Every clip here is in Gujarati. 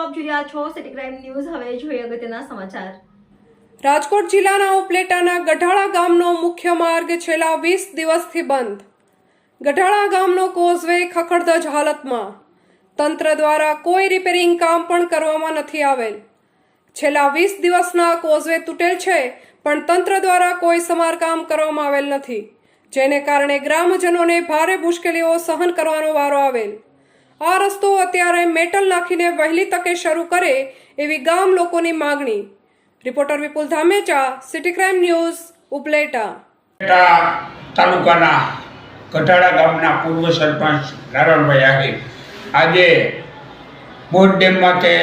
આપ જોઈ રહ્યા છો સિટી ક્રાઇમ ન્યૂઝ હવે જોઈએ અગત્યના સમાચાર. રાજકોટ જિલ્લાના ઉપલેટાના ગઢાળા ગામનો મુખ્ય માર્ગ છેલ્લા વીસ દિવસથી બંધ. ગઢાળા ગામનો કોઝવે ખખડધજ હાલતમાં. તંત્ર દ્વારા કોઈ રિપેરિંગ કામ પણ કરવામાં નથી આવેલ. છેલ્લા વીસ દિવસના કોઝવે તૂટેલ છે, પણ તંત્ર દ્વારા કોઈ સમારકામ કરવામાં આવેલ નથી, જેને કારણે ગ્રામજનોને ભારે મુશ્કેલીઓ સહન કરવાનો વારો આવેલ. આ રસ્તો અત્યારે મેટલ નાખીને વહેલી તકે શરૂ કરે એવી ગામ લોકોની માગણી. Reporter Vipul Dhamecha, city crime news, Upleta. તાલુકાના કઠાડા ગામના પૂર્વ સરપંચ નારાયણભાઈ આહિર. આજે બોટ ડેમમાં તે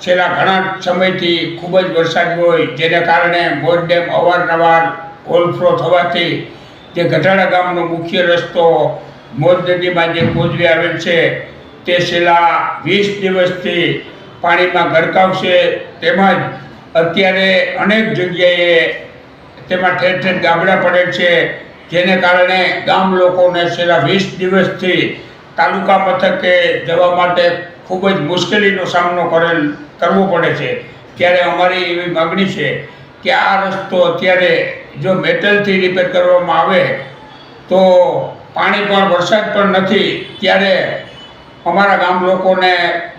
છેલ્લા ઘણા સમયથી ખૂબ જ વરસાદ હોય, જેને કારણે બોટ ડેમ અવારનવાર ઓવરફ્લો થવાથી જે ગઢાડા ગામનો મુખ્ય રસ્તો મોજ નદીમાં જે કોજરી આવેલ છે. તે છેલ્લા વીસ દિવસથી પાણીમાં ગરકાવ છે તેમજ અત્યારે અનેક જગ્યાએ તેમાં ઠેર ઠેર ગાબડા પડે છે. જેને કારણે ગામ લોકોને છેલ્લા વીસ દિવસથી તાલુકા મથકે જવા માટે ખૂબ જ મુશ્કેલીનો સામનો કરેલ, કરવો પડે છે. ત્યારે અમારી એવી માગણી છે કે આ રસ્તો અત્યારે જો મેટલથી રિપેર કરવામાં આવે, તો પાણી પણ વરસાદ પણ નથી, ત્યારે અમારા ગામ લોકોને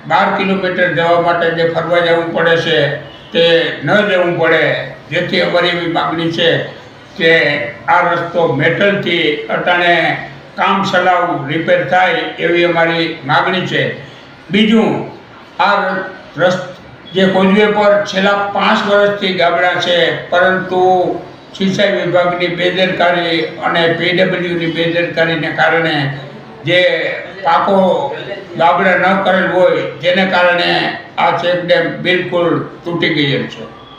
બાર કિલોમીટર જવા માટે જે ફરવા જવું પડે છે, તે ન જવું પડે. જેથી અમારી એવી માગણી છે કે આ રસ્તો મેટલથી અટાણે કામ ચલાવ રિપેર થાય એવી અમારી માગણી છે. બીજું, આ રસ્ત જે કોંજવે પર છેલ્લા પાંચ વર્ષથી ગાબડા છે, પરંતુ સિંચાઈ વિભાગની બેદરકારી અને પીડબ્લ્યુની બેદરકારીને કારણે જે પાકો ગાબડા ન કરેલ હોય, જેને કારણે આ ચેકડેમ બિલકુલ તૂટી ગયેલ છે.